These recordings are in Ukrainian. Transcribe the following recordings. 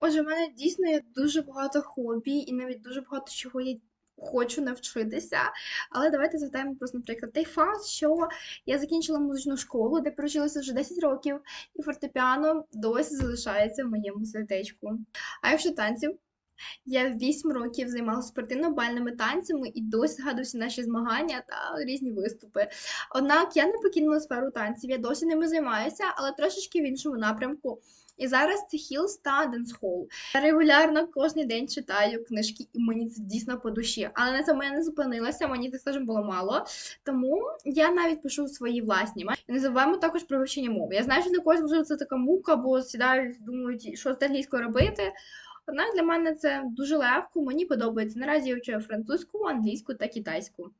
Отже, в мене дійсно є дуже багато хобі і навіть дуже багато чого я хочу навчитися. Але давайте згадаємо просто, наприклад, той факт, що я закінчила музичну школу, де прожилася вже 10 років, і фортепіано досі залишається в моєму сердечку. А якщо танців? Я 8 років займалася спортивно-бальними танцями і досі згадую всі наші змагання та різні виступи. Однак я не покинула сферу танців, я досі ними займаюся, але трошечки в іншому напрямку. І зараз це хілс та денсхол. Я регулярно кожен день читаю книжки, і мені це дійсно по душі. Але на цьому я не зупинилася, мені так скажемо було мало. Тому я навіть пишу свої власні. І не забуваємо також про вивчення мови. Я знаю, що для когось можливо це така мука, бо сідають, думають, що з англійською робити. Однак для мене це дуже легко, мені подобається. Наразі я вчу французьку, англійську та китайську.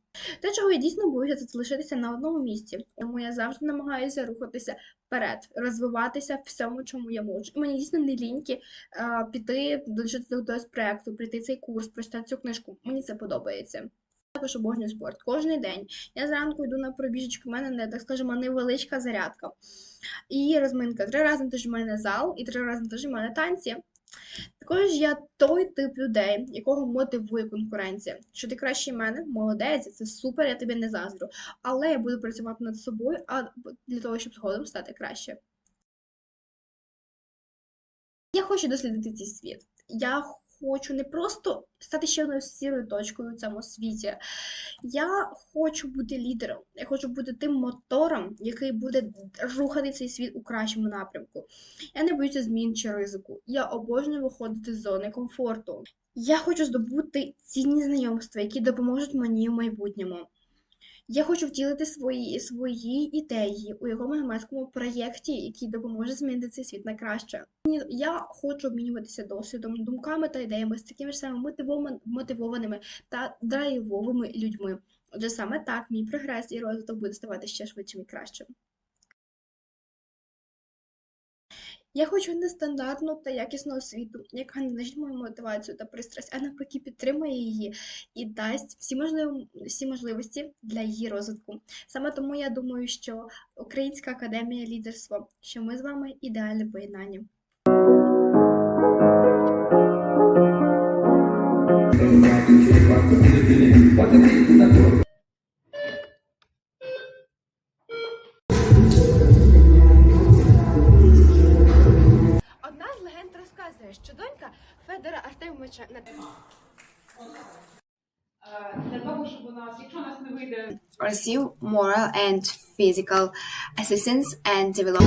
Те, чого я дійсно боюся, це залишитися на одному місці. Тому я завжди намагаюся рухатися вперед, розвиватися в всьому, чому я можу. І мені дійсно не ліньки а, піти, долучитися до якогось проекту, прийти цей курс, прочитати цю книжку. Мені це подобається. Також обожнюю спорт кожен день. Я зранку йду на пробіжечку, в мене не так скажемо невеличка зарядка. І розминка. Три рази на тиждень в мене зал, і три рази на тиждень в мене танці. Також я той тип людей, якого мотивує конкуренція. Що ти кращий мене, молодець, це супер, я тобі не заздрю. Але я буду працювати над собою а для того, щоб згодом стати краще. Я хочу дослідити цей світ. Я хочу не просто стати ще одною сірою точкою в цьому світі. Я хочу бути лідером. Я хочу бути тим мотором, який буде рухати цей світ у кращому напрямку. Я не боюся змін чи ризику. Я обожнюю виходити з зони комфорту. Я хочу здобути цінні знайомства, які допоможуть мені в майбутньому. Я хочу втілити свої, свої ідеї у якомусь громадському проєкті, який допоможе змінити цей світ на краще. Я хочу обмінюватися досвідом, думками та ідеями з такими ж самими мотивованими, та драйвовими людьми. Отже, саме так мій прогрес і розвиток буде ставати ще швидшим і кращим. Я хочу нестандартну та якісну освіту, яка не знищить мою мотивацію та пристрасть, а навпаки підтримує її і дасть всі можливі, всі можливості для її розвитку. Саме тому я думаю, що Українська академія лідерства, що ми з вами ідеальне поєднання. receive moral and physical assistance and develop